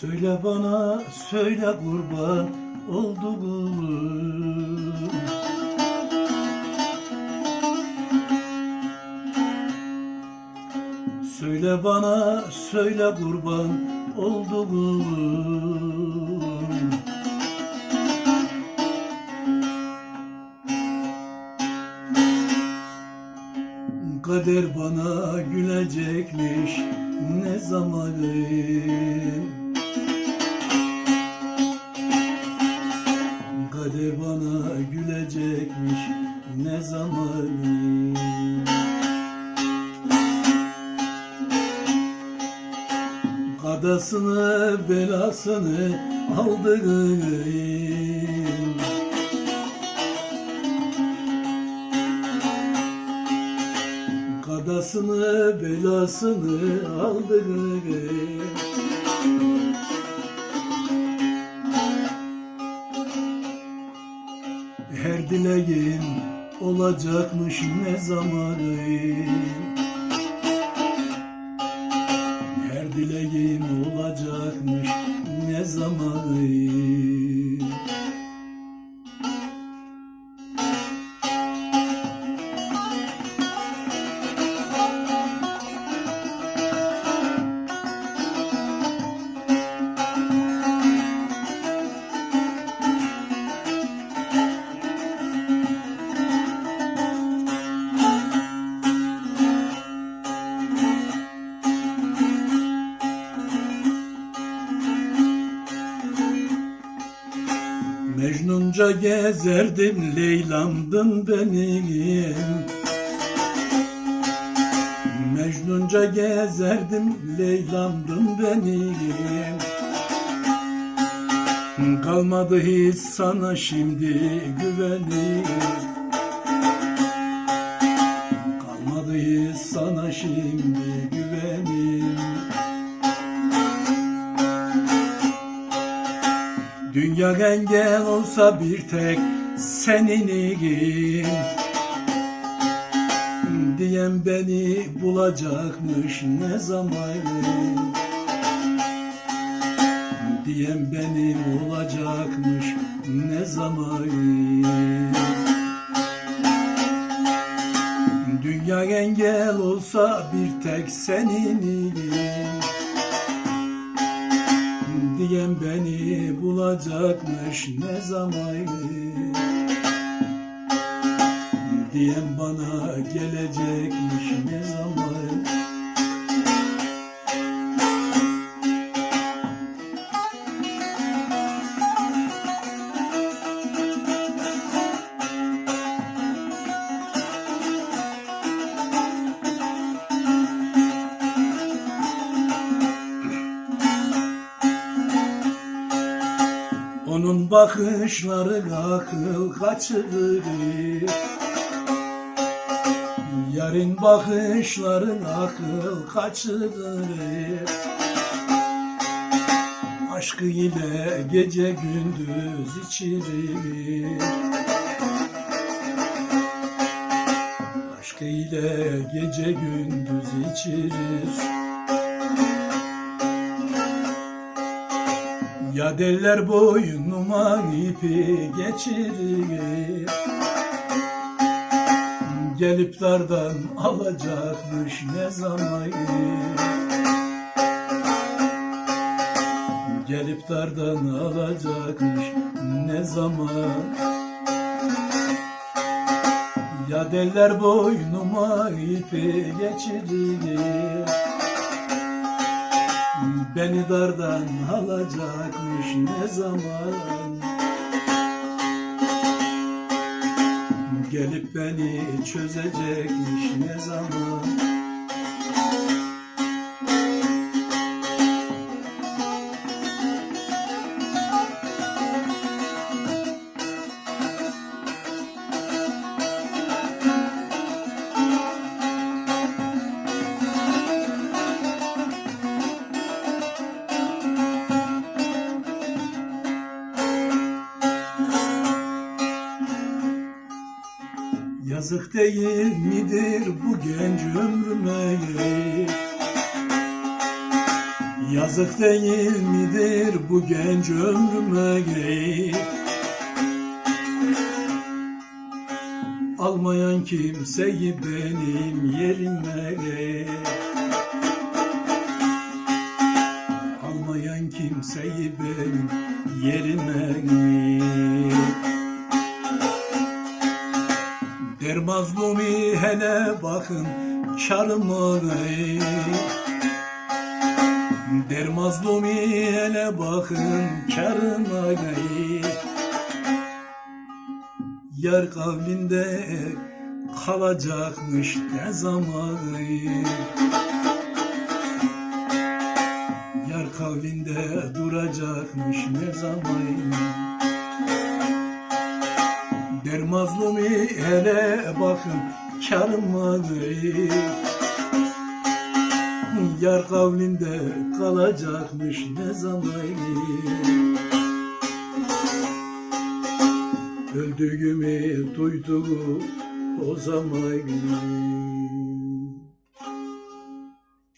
Söyle bana söyle kurban olduğum Söyle bana söyle kurban olduğum Kader bana gülecekmiş ne zamanın gülecekmiş ne zamanın Kadasını belasını aldırın Kadasını belasını aldırın olacakmış ne zamanın Her dileğin olacakmış ne zamanın Mecnunca gezerdim Leylamdın benim. Mecnunca gezerdim Leylamdın benim. Kalmadı hiç sana şimdi güvenim. Kalmadı hiç sana şimdi Dünya engel olsa bir tek seninim Diyen beni bulacakmış ne zaman? Diyen benim olacakmış ne zaman? Dünya engel olsa bir tek seninim diyen beni bulacakmış ne zaman diyen bana gelecekmiş ne zaman Onun bakışları akıl kaçırır. Yarın bakışların akıl kaçırır. Aşkı ile gece gündüz içirir. Aşkı ile gece gündüz içirir Ya derler boynuma ipi geçirir. Gelip dardan alacakmış ne zaman Gelip dardan alacakmış ne zaman. Ya derler boynuma ipi geçirir Beni dardan alacakmış ne zaman? Gelip beni çözecekmiş ne zaman Yazık değil midir bu genç ömrüme? Yazık değil midir bu genç ömrüme? Almayan kimseyi benim yerime Der mazlumi hele bakın karıma Der mazlumi hele bakın karıma Yar kavlinde kalacakmış ne zaman Yar kavlinde duracakmış ne zaman Der mazlumi hele bakın karıma Yar kavlinde kalacakmış ne zaman? Öldüğümü duydu o zaman